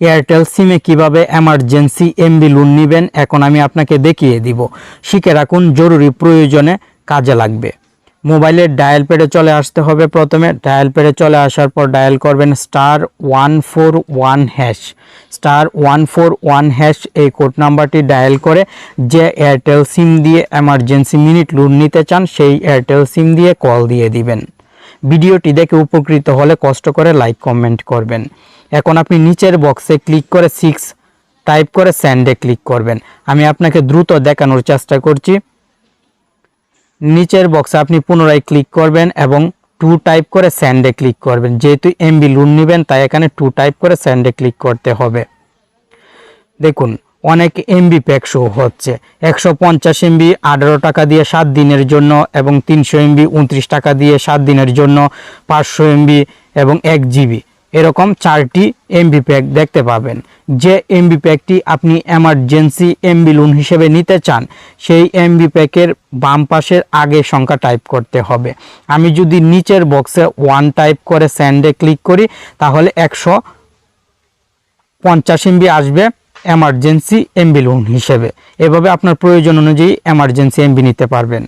Airtel সিমে কীভাবে emergency MB loan নেবেন, এখন আমি আপনাকে দেখিয়ে দিব। শিখে রাখুন, জরুরি প্রয়োজনে কাজে লাগবে। মোবাইলের ডায়াল পেডে চলে আসতে হবে প্রথমে। ডায়াল পেডে চলে আসার পর ডায়াল করবেন star one four one hash star one four one hash এই কোড নাম্বারটি ডায়াল করে যে এয়ারটেল সিম দিয়ে এমার্জেন্সি মিনিট লোন নিতে চান, সেই এয়ারটেল সিম দিয়ে কল দিয়ে দিবেন। ভিডিওটি দেখে উপকৃত হলে কষ্ট করে লাইক কমেন্ট করবেন। এখন আপনি নিচের বক্সে ক্লিক করে সিক্স টাইপ করে স্যান্ডে ক্লিক করবেন। আমি আপনাকে দ্রুত দেখানোর চেষ্টা করছি। নিচের বক্সে আপনি পুনরায় ক্লিক করবেন এবং টু টাইপ করে স্যান্ডে ক্লিক করবেন। যেহেতু এমবি লোন নেবেন, তাই এখানে টু টাইপ করে স্যান্ডে ক্লিক করতে হবে। দেখুন, অনেক এমবি প্যাক শো হচ্ছে। একশো পঞ্চাশ এমবি আঠারো টাকা দিয়ে সাত দিনের জন্য এবং তিনশো এমবি উনত্রিশ টাকা দিয়ে সাত দিনের জন্য পাঁচশো এমবি এবং এক জিবি এরকম চারটি এমবি প্যাক দেখতে পাবেন। যে এমবি প্যাকটি আপনি এমার্জেন্সি এমবি লোন হিসেবে নিতে চান, সেই এমবি প্যাকের বাম পাশের আগে সংখ্যা টাইপ করতে হবে। আমি যদি নিচের বক্সে ওয়ান টাইপ করে স্যান্ডে ক্লিক করি, তাহলে একশো পঞ্চাশ এমবি আসবে এমার্জেন্সি এমবি লোন হিসেবে। এভাবে আপনার প্রয়োজন অনুযায়ী এমার্জেন্সি এমবি নিতে পারবেন।